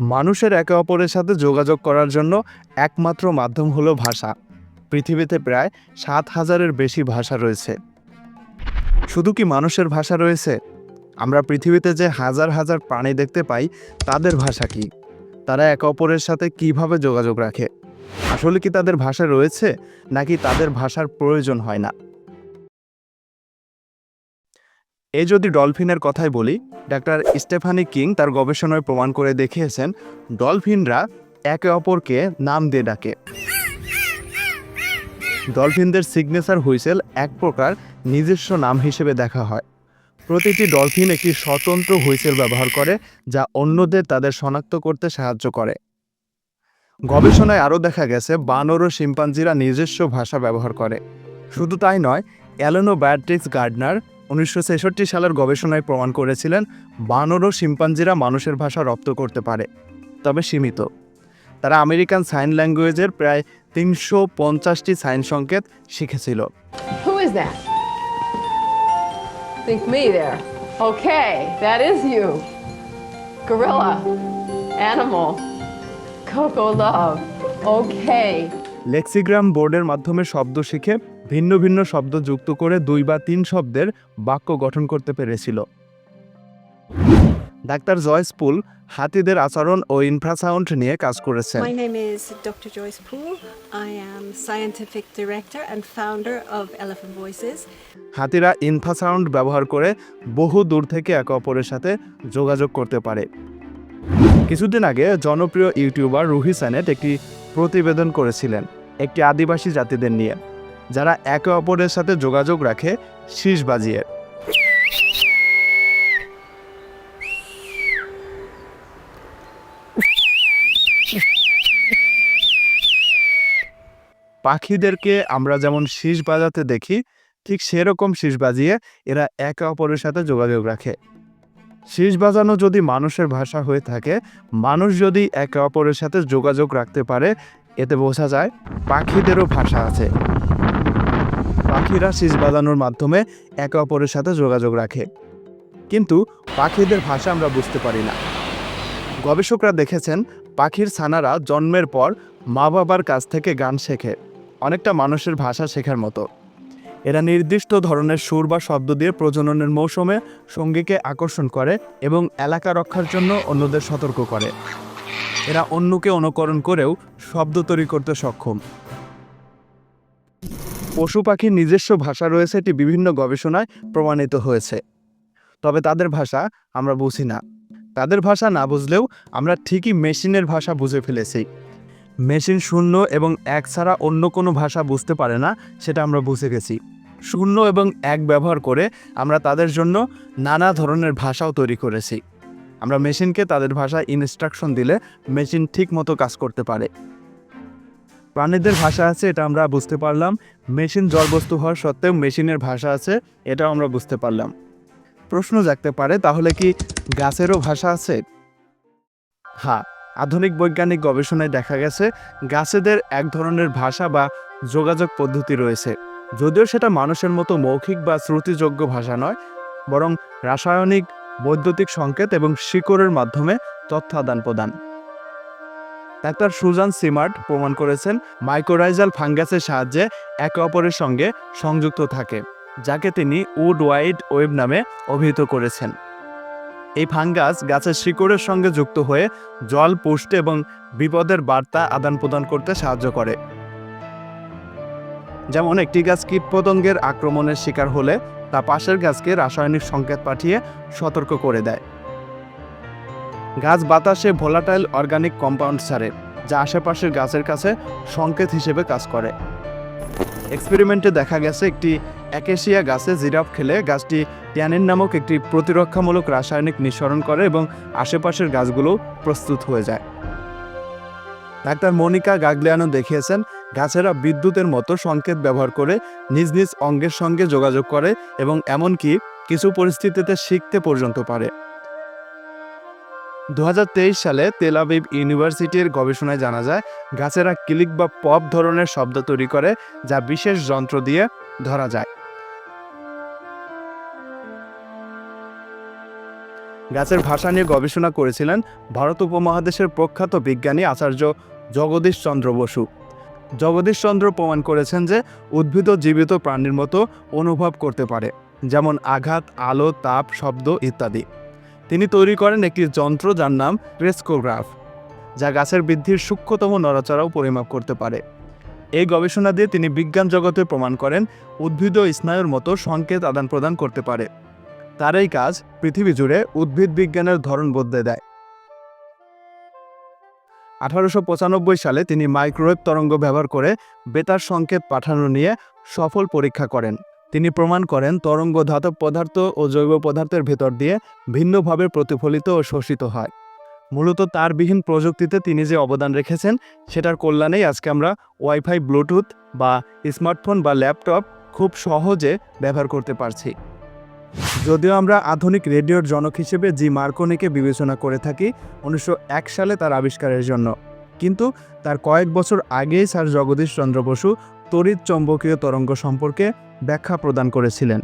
মানুষের একে অপরের সাথে যোগাযোগ করার জন্য একমাত্র মাধ্যম হলো ভাষা। পৃথিবীতে প্রায় সাত হাজারের বেশি ভাষা রয়েছে। শুধু কি মানুষের ভাষা রয়েছে? আমরা পৃথিবীতে যে হাজার হাজার প্রাণী দেখতে পাই, তাদের ভাষা কি? তারা একে অপরের সাথে কীভাবে যোগাযোগ রাখে? আসলে কি তাদের ভাষা রয়েছে, নাকি তাদের ভাষার প্রয়োজন হয় না? এই যদি ডলফিনের কথাই বলি, ডাক্তার স্টেফানি কিং তার গবেষণায় প্রমাণ করে দেখিয়েছেন, ডলফিনরা একে অপরকে নাম দিয়ে ডাকে। ডলফিনদের সিগনেচার হুইসেল এক প্রকার নিজস্ব নাম হিসেবে দেখা হয়। প্রতিটি ডলফিন একটি স্বতন্ত্র হুইসেল ব্যবহার করে, যা অন্যদের তাদের শনাক্ত করতে সাহায্য করে। গবেষণায় আরও দেখা গেছে, বানর ও শিম্পাঞ্জিরা নিজস্ব ভাষা ব্যবহার করে। শুধু তাই নয় অ্যালেনো ব্যাট্রিক্স গার্ডনার উনিশশো ছেষট্টি সালের গবেষণায় প্রমাণ করেছিলেন বানর ও শিম্পাঞ্জিরা মানুষের ভাষা রপ্ত করতে পারে তবে সীমিত তারা আমেরিকান সাইন ল্যাঙ্গুয়েজের প্রায় তিনশো পঞ্চাশটি সাইন সংকেত শিখেছিল Who is that? Think me there. Okay, that is you. Gorilla. Animal. Coco Love. Okay. লেক্সিগ্রাম বোর্ডের মাধ্যমে শব্দ শিখে ভিন্ন ভিন্ন শব্দ যুক্ত করে দুই বা তিন শব্দের বাক্য গঠন করতে পেরেছিল ডাক্তার জয়েস পুল হাতিদের আচরণ ও ইনফ্রাসাউন্ড নিয়ে কাজ করেছেন My name is Dr. Joyce Poole. I am Scientific Director and founder of Elephant Voices. হাতিরা ইনফ্রাসাউন্ড ব্যবহার করে বহু দূর থেকে একে অপরের সাথে যোগাযোগ করতে পারে কিছুদিন আগে জনপ্রিয় ইউটিউবার রুহি সানেট একটি প্রতিবেদন করেছিলেন একটি আদিবাসী জাতিদের নিয়ে যারা একে অপরের সাথে যোগাযোগ রাখে শীষ বাজিয়ে। পাখিদেরকে আমরা যেমন শীষ বাজাতে দেখি, ঠিক সেরকম শীষ বাজিয়ে এরা একে অপরের সাথে যোগাযোগ রাখে। শীষ বাজানো যদি মানুষের ভাষা হয়ে থাকে, মানুষ যদি একে অপরের সাথে যোগাযোগ রাখতে পারে, এতে বোঝা যায় পাখিদেরও ভাষা আছে। পাখিরা শীষ বাজানোর মাধ্যমে একে অপরের সাথে যোগাযোগ রাখে। কিন্তু পাখিদের ভাষা আমরা বুঝতে পারি না। গবেষকরা দেখেছেন, পাখির ছানারা জন্মের পর মা বাবার কাছ থেকে গান শেখে, অনেকটা মানুষের ভাষা শেখার মতো। এরা নির্দিষ্ট ধরনের সুর বা শব্দ দিয়ে প্রজননের মৌসুমে সঙ্গীকে আকর্ষণ করে এবং এলাকা রক্ষার জন্য অন্যদের সতর্ক করে। এরা অন্যকে অনুকরণ করেও শব্দ তৈরি করতে সক্ষম। পশু পাখির নিজস্ব ভাষা রয়েছে, এটি বিভিন্ন গবেষণায় প্রমাণিত হয়েছে। তবে তাদের ভাষা আমরা বুঝি না। তাদের ভাষা না বুঝলেও আমরা ঠিকই মেশিনের ভাষা বুঝে ফেলেছি। মেশিন শূন্য এবং এক ছাড়া অন্য কোনো ভাষা বুঝতে পারে না, সেটা আমরা বুঝে গেছি। শূন্য এবং এক ব্যবহার করে আমরা তাদের জন্য নানা ধরনের ভাষাও তৈরি করেছি। আমরা মেশিনকে তাদের ভাষায় ইনস্ট্রাকশন দিলে মেশিন ঠিক মতো কাজ করতে পারে। প্রাণীদের ভাষা আছে, এটা আমরা বুঝতে পারলাম। মেশিন জড়বস্তু হওয়ার সত্ত্বেও মেশিনের ভাষা আছে, এটাও আমরা বুঝতে পারলাম। প্রশ্ন জাগতে পারে, তাহলে কি গাছেরও ভাষা আছে? হ্যাঁ আধুনিক বৈজ্ঞানিক গবেষণায় দেখা গেছে, গাছেদের এক ধরনের ভাষা বা যোগাযোগ পদ্ধতি রয়েছে। যদিও সেটা মানুষের মতো মৌখিক বা শ্রুতিযোগ্য ভাষা নয়, বরং রাসায়নিক, বৈদ্যুতিক সংকেত এবং শিকড়ের মাধ্যমে তথ্য আদান প্রদান ডাক্তার সুজান সিমার্ট প্রমাণ করেছেন মাইক্রোরাইজাল ফাঙ্গাসের সাহায্যে একে অপরের সঙ্গে সংযুক্ত থাকে, যাকে তিনি উড ওয়াইড ওয়েব নামে অভিহিত করেছেন। এই ফাঙ্গাস গাছের শিকড়ের সঙ্গে যুক্ত হয়ে জল, পুষ্টি এবং বিপদের বার্তা আদান প্রদান করতে সাহায্য করে। যেমন একটি গাছ কীটপতঙ্গের আক্রমণের শিকার হলে তা পাশের গাছকে রাসায়নিক সংকেত পাঠিয়ে সতর্ক করে দেয়। গাছ বাতাসে ভোলাটাইল অর্গানিক কম্পাউন্ড ছাড়ে যা আশেপাশের গাছের কাছে সংকেত হিসেবে কাজ করে। এক্সপেরিমেন্টে দেখা গেছে একটি অ্যাকেশিয়া গাছে জিরাফ খেলে গাছটি ট্যানিন নামক একটি প্রতিরক্ষামূলক রাসায়নিক নিঃসরণ করে এবং আশেপাশের গাছগুলো প্রস্তুত হয়ে যায়। ডাক্তার মনিকা গাগলিয়ানো দেখিয়েছেন, গাছেরা বিদ্যুতের মতো সংকেত ব্যবহার করে নিজ নিজ অঙ্গের সঙ্গে যোগাযোগ করে এবং এমনকি কিছু পরিস্থিতিতে শিখতে পর্যন্ত পারে। দু হাজার তেইশ সালে তেল আবিব ইউনিভার্সিটির গবেষণায় জানা যায়, গাছেরা ক্লিক বা পপ ধরনের শব্দ তৈরি করে, যা বিশেষ যন্ত্র দিয়ে ধরা যায়। গাছের ভাষা নিয়ে গবেষণা করেছিলেন ভারত উপমহাদেশের প্রখ্যাত বিজ্ঞানী আচার্য জগদীশ চন্দ্র বসু। জগদীশ চন্দ্র প্রমাণ করেছেন যে, উদ্ভিদ জীবিত প্রাণীর মতো অনুভব করতে পারে, যেমন আঘাত, আলো, তাপ, শব্দ ইত্যাদি। তিনি তৈরি করেন একটি যন্ত্র যার নাম ক্রেস্কোগ্রাফ যা গাছের বৃদ্ধির সূক্ষ্মতম নড়াচড়াও পরিমাপ করতে পারে। এই গবেষণা দিয়ে তিনি বিজ্ঞান জগতে প্রমাণ করেন উদ্ভিদ ও স্নায়ুর মতো সংকেত আদান প্রদান করতে পারে। তার এই কাজ পৃথিবী জুড়ে উদ্ভিদ বিজ্ঞানের ধরন বদলে দেয়। আঠারোশো পঁচানব্বই সালে তিনি মাইক্রোওয়েভ তরঙ্গ ব্যবহার করে বেতার সংকেত পাঠানো নিয়ে সফল পরীক্ষা করেন। তিনি প্রমাণ করেন তরঙ্গ ধাতব পদার্থ ও জৈব পদার্থের ভেতর দিয়ে ভিন্নভাবে প্রতিফলিত ও শোষিত হয়। মূলত তারবিহীন প্রযুক্তিতে তিনি যে অবদান রেখেছেন, সেটার কল্যাণেই আজকে আমরা ওয়াইফাই, ব্লুটুথ বা স্মার্টফোন বা ল্যাপটপ খুব সহজে ব্যবহার করতে পারছি। যদিও আমরা আধুনিক রেডিওর জনক হিসেবে জি মার্কনিকে বিবেচনা করে থাকি, উনিশশো এক সালে তার আবিষ্কারের জন্য। কিন্তু তার কয়েক বছর আগেই স্যার জগদীশ চন্দ্র বসু তড়িৎ চৌম্বকীয় তরঙ্গ সম্পর্কে ব্যাখ্যা প্রদান করেছিলেন।